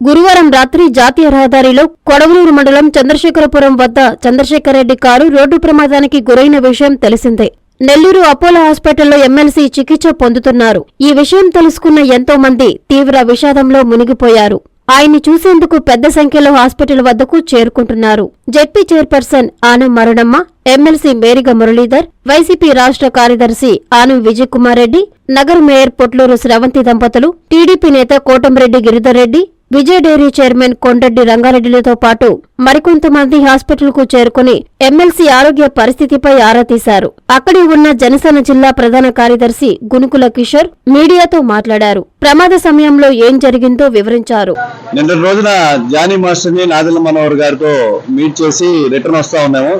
గురువారం రాత్రి జాతీయ రహదారిలో కొడవలూరు మండలం చంద్రశేఖరపురం వద్ద చంద్రశేఖర్ రెడ్డి కారు రోడ్డు ప్రమాదానికి గురైన విషయం తెలిసిందే. నెల్లూరు అపోలో హాస్పిటల్లో ఎమ్మెల్సీ చికిత్స పొందుతున్నారు. ఈ విషయం తెలుసుకున్న ఎంతో మంది తీవ్ర విషాదంలో మునిగిపోయారు. ఆయన్ని చూసేందుకు పెద్ద సంఖ్యలో హాస్పిటల్ వద్దకు చేరుకుంటున్నారు. ZP chairperson Anam Maranamma MLC Meriga Muralidhar YCP రాష్ట్ర కార్యదర్శి ఆనం విజయ్ కుమార్ రెడ్డి నగర మేయర్ పొట్లూరు స్రవంతి దంపతులు టీడీపీ నేత కోటంరెడ్డి గిరిధర్ రెడ్డి విజయ డైరీ చైర్మన్ కొండడ్డి రంగారెడ్డిలతో పాటు మరికొంతమంది హాస్పిటల్కు చేరుకుని ఎమ్మెల్సీ ఆరోగ్య పరిస్థితిపై ఆరా తీశారు. అక్కడి ఉన్న జనసేన జిల్లా ప్రధాన కార్యదర్శి గునుకుల కిషోర్ మీడియాతో మాట్లాడారు. ప్రమాద సమయంలో ఏం జరిగిందో వివరించారు. నిన్న రోజున జానీ మాస్టర్ని నాదిల మనోహర్ గారితో మీట్ చేసి రిటర్న్ వస్తా ఉన్నాము.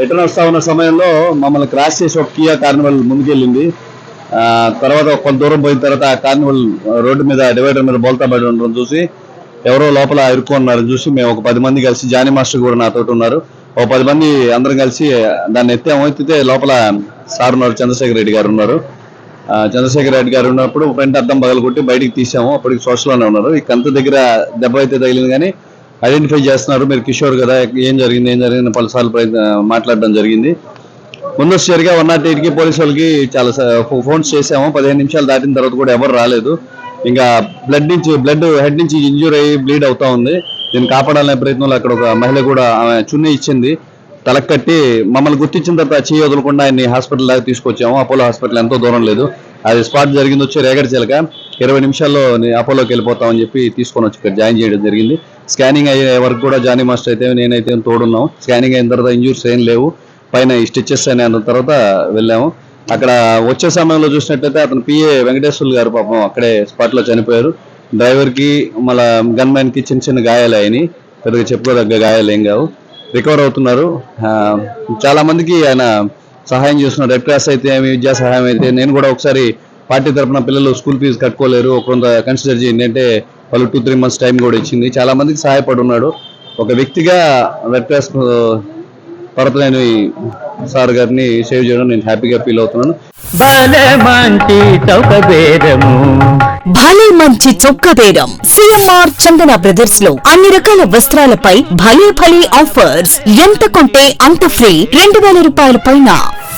రిటర్న్ వస్తా ఉన్న సమయంలో మమ్మల్ని క్రాస్ చేసి ఒక కియా కార్నివల్ ముందుకెళ్ళింది. తర్వాత కొంత దూరం పోయిన తర్వాత ఆ కార్నివల్ రోడ్డు మీద డివైడర్ మీద బోల్తా పడి ఉండడం చూసి ఎవరో లోపల ఇరుక్కున్నారు చూసి మేము ఒక పది మంది కలిసి జానీ మాస్టర్ కూడా నాతో ఉన్నారు. ఒక పది మంది అందరం కలిసి దాన్ని ఎత్తాము. ఎత్తితే లోపల సార్ ఉన్నారు చంద్రశేఖర్ రెడ్డి గారు ఉన్నారు. చంద్రశేఖర్ రెడ్డి గారు ఉన్నప్పుడు ఫ్రంట్ అద్దం పగలు కొట్టి బయటికి తీసాము. అప్పటికి సోషల్లోనే ఉన్నారు. ఈ కంత దగ్గర దెబ్బ అయితే తగిలింది కానీ ఐడెంటిఫై చేస్తున్నారు. మీరు కిషోర్ కదా ఏం జరిగింది ఏం జరిగింది పలుసార్లు ప్రయత్న మాట్లాడడం జరిగింది. ముందస్తుగా వన్ నాట్ ఎయిట్కి పోలీసు వాళ్ళకి చాలా ఫోన్స్ చేసాము పదిహేను నిమిషాలు దాటిన తర్వాత కూడా ఎవరు రాలేదు. ఇంకా బ్లడ్ నుంచి బ్లడ్ హెడ్ నుంచి ఇంజూర్ అయ్యి బ్లీడ్ అవుతా ఉంది. దీన్ని కాపాడాలనే ప్రయత్నంలో అక్కడ ఒక మహిళ కూడా ఆమె చున్నీ ఇచ్చింది. తలకు కట్టి మమ్మల్ని గుర్తించిన తర్వాత చేయి వదలకుండా ఆయన్ని హాస్పిటల్ దాకా తీసుకొచ్చాము. అపోలో హాస్పిటల్ ఎంతో దూరం లేదు. అది స్పాట్ జరిగింది వచ్చి రేగడి చిలక ఇరవై నిమిషాల్లో అపోలోకి వెళ్ళిపోతామని చెప్పి తీసుకొని వచ్చి ఇక్కడ జాయిన్ చేయడం జరిగింది. స్కానింగ్ అయ్యే వరకు కూడా జానీ మాస్టర్ అయితే నేనైతే తోడున్నాం. స్కానింగ్ అయిన తర్వాత ఇంజూర్స్ ఏం లేవు. పైన ఈ స్టిచెస్ అని అన్న తర్వాత వెళ్ళాము. అక్కడ వచ్చే సమయంలో చూసినట్లయితే అతను పిఏ వెంకటేశ్వర్లు గారు పాపం అక్కడే స్పాట్లో చనిపోయారు. డ్రైవర్కి మళ్ళా గన్ మ్యాన్కి చిన్న చిన్న గాయాలు అయినాయి. పెద్దగా చెప్పుకోదగ్గ గాయాలు ఏం కావు. రికవర్ అవుతున్నారు. చాలామందికి ఆయన సహాయం చేస్తున్నారు. రెడ్ క్రాస్ అయితే ఏమి విద్యా సహాయం అయితే. నేను కూడా ఒకసారి పార్టీ తరపున పిల్లలు స్కూల్ ఫీజు కట్టుకోలేరు. ఒక కొంత కన్సిడర్ చేయండి అంటే వాళ్ళు టూ త్రీ మంత్స్ టైం కూడా ఇచ్చింది. చాలామందికి సహాయపడున్నాడు సహాయపడి ఉన్నాడు. ఒక వ్యక్తిగా రెడ్ క్రాస్ ఈ సార్ గారిని సేవ్ చేయడం నేను హ్యాపీగా ఫీల్ అవుతున్నాను. భలే మంచి చౌక బేరము భలే మంచి చొక్క బేరం సిఎంఆర్ చందన బ్రదర్స్లో అన్ని రకాల వస్త్రాలపై భలే భలే ఆఫర్స్. ఎంత కొంటే అంత ఫ్రీ. రెండు వేల రూపాయల పైన.